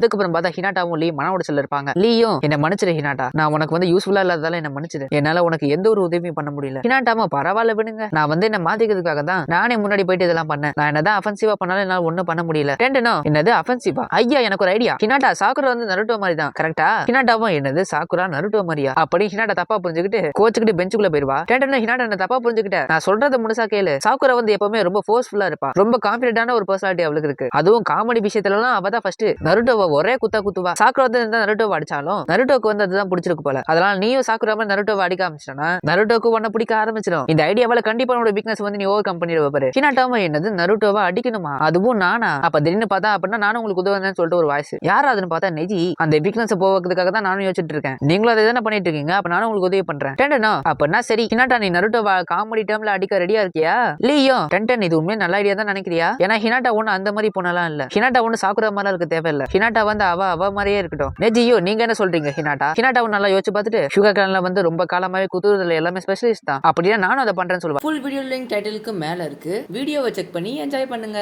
அதுக்கப்புறம் பார்த்தா ஹினாட்டாவும் லீ மன உடச்சல் இருப்பாங்க. லீயும் என்ன மன்னிச்சிரு ஹினாட்டா. நான் உனக்கு வந்து யூஸ்ஃபுல்லா இல்லாததால என்ன மன்னிச்சிரு. என்னால உனக்கு எந்த ஒரு உதவியும் பண்ண முடியல. ஹினாட்டாமா பரவாயில்ல விடுங்க. நான் வந்து என்ன மாத்திக்கிறதுக்காக தான் நானே முன்னாடி போயிட்டு இதெல்லாம் பண்ணேன். நான் என்னதான் அஃபென்சிவா பண்ணாலும் என்னால ஒண்ணும் பண்ண முடியல. ரெண்டுனோ என்னது அஃபென்சிவா ஐயா எனக்கு ஒரு ஐடியா ஹினாட்டா சாக்குரா வந்து நருட்டோ மாதிரி தான். கரெக்டா ஹினாட்டாவும் என்னது சாக்குரா நருட்டோ மாதிரியா? அப்படி ஹினாட்டா தப்பா புரிஞ்சுக்கிட்டு கோச்சுக்கிட்டு பெஞ்சுக்குள்ள போயிருவா. ரெண்டு ஹினாட்டா என்ன தப்பா புரிஞ்சுக்கிட்ட. நான் சொல்றத முழுசா கேளு. சாக்குரா வந்து எப்பவுமே ரொம்ப ஃபோர்ஸ்ஃபுல்லா இருப்பா. ரொம்ப கான்பிடென்டான ஒரு பர்சனாலிட்டி அவளுக்கு இருக்கு. அதுவும் காமெடி விஷயத்துல எல்லாம் அவ தான் ஃபர்ஸ்ட் நருட்டோவை ஒரே குத்தா குத்துவா. சாக்குரா வந்து இருந்தா நருட்டோவை அடிச்சாலும் நருட்டோக்கு வந்து அதுதான் பிடிச்சிருக்கு போல. அதனால நீயும் சாக்குரா மாதிரி நருட்டோவை அடிக்க ஆரம்பிச்சிட்டனா நருட்டோக்கு உன்ன பிடிக்க ஆரம்பிச்சிடும். இந்த ஐடியாவால கண்டிப்பா உன்னோட வீக்னஸ் வந்து நீ ஓவர் கம் பண்ணிடுவ பாரு. ஹினாட்டாவும் என்னது? நருட்டோவை அடிக்கணுமா? அதுவும் நானா? அப்ப திடீர்னு பார்த்தா அப்படின்னா நானும் உங்களுக்கு உதவுறேன்னு சொல்லிட்டு ஒரு வாய்ஸ் யார் அதுன்னு பார்த்தா நெஜி அந்த வீக்னஸ் போவதுக்காக தான் நானும் யோசிச்சுட்டு இருக்கேன். நீங்களும் அதை தானே பண்ணிட்டு இருக்கீங்க? அப்ப நானும் உங்களுக்கு உதவி பண்றேன். டெண்டனோ? அப்படின்னா சரி. ஹினாட்டா நீ நருட்டோவா காமெடி டைம்ல அடிக்க ரெடியா இருக்கியா? லீயோ டென்டன் இது உண்மையே நல்ல ஐடியா தான் நினைக்கிறியா? ஏன்னா ஹினாட்டா ஒண்ணு அந்த மாதிரி போனலாம் இல்ல. ஹினாட்டா ஒண்ணு சாக்குற மாதிரி இருக்க தேவையில்ல. ஹினாட்டா வந்து அவ அவ மாதிரியே இருக்கட்டும். நெஜியோ நீங்க என்ன சொல்றீங்க ஹினாட்டா? ஹினாட்டாவும் நல்லா யோசிச்சு பார்த்துட்டு சுகர் கேன்ல வந்து ரொம்ப காலமாவே குத்துறதுல எல்லாமே ஸ்பெஷலிஸ்ட் தான். அப்படின்னா நானும் அதை பண்றேன்னு சொல்லுவேன். ஃபுல் வீடியோ லிங்க் டைட்டிலுக்கு மேல இருக்கு. வீடியோவை செக் பண்ணி என்ஜாய் பண்ணுங்க.